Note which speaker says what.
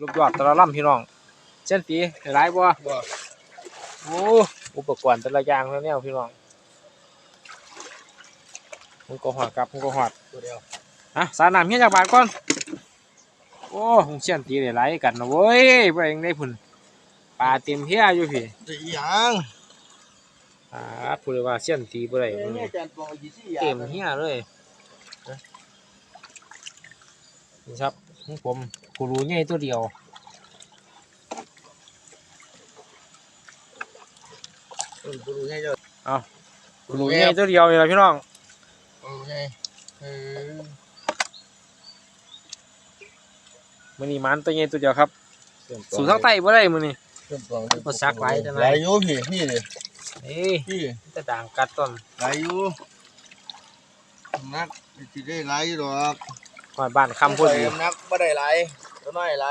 Speaker 1: รูปยอดแตะละล่ำพี่น้องเช่นตีหลายบ่
Speaker 2: บ่
Speaker 1: โอ้อุปกรณ์แต่ละอย่างแล้วเนี่ยพี่น้องมันก็หอดครับมันก็หอด
Speaker 2: ตัวเดียว
Speaker 1: อะสาน้ำเฮียจากบาทก่อนโอ้หงเชี่ยนตีได้หลายกันนะเว้ยไปเองได้พุ่นปลาเต็มเฮียอยู่พี่
Speaker 2: จะอีหยัง
Speaker 1: อ่าพูดเลยว่าเชี่ยนตีบ่ได้
Speaker 2: เอ้ย
Speaker 1: มื้อ
Speaker 2: เนี่
Speaker 1: นี้
Speaker 2: ยจานปองอีซี่
Speaker 1: เต็มเฮียเลยนะนี่ครับของผม กูรู้ใหญ่ตัวเดียว
Speaker 2: เออกูรู้ไงเจ้า
Speaker 1: กูรู้ใหญ่ตัวเดียวนี่แหละพี่น้อง
Speaker 2: กูรู้ไงเออ
Speaker 1: มื้อนี้มันตัวใหญ่ตัวเดียวครับ สู่ทางใต้บ่ได้มื้อนี้
Speaker 2: เริ่มปอง
Speaker 1: บ่ซักไว้จังไง
Speaker 2: ไหลอยู่พี่พี่ดิ
Speaker 1: เอ้ย
Speaker 2: พี่
Speaker 1: จะด่างกัดต้น
Speaker 2: ไหลอยู่นักสิได้ไหลอยู่ดอก
Speaker 1: หอดบ้านคำพูด
Speaker 2: ใส่
Speaker 1: ดี
Speaker 2: นักบ่ได้ไหล ตัวน้อยไหล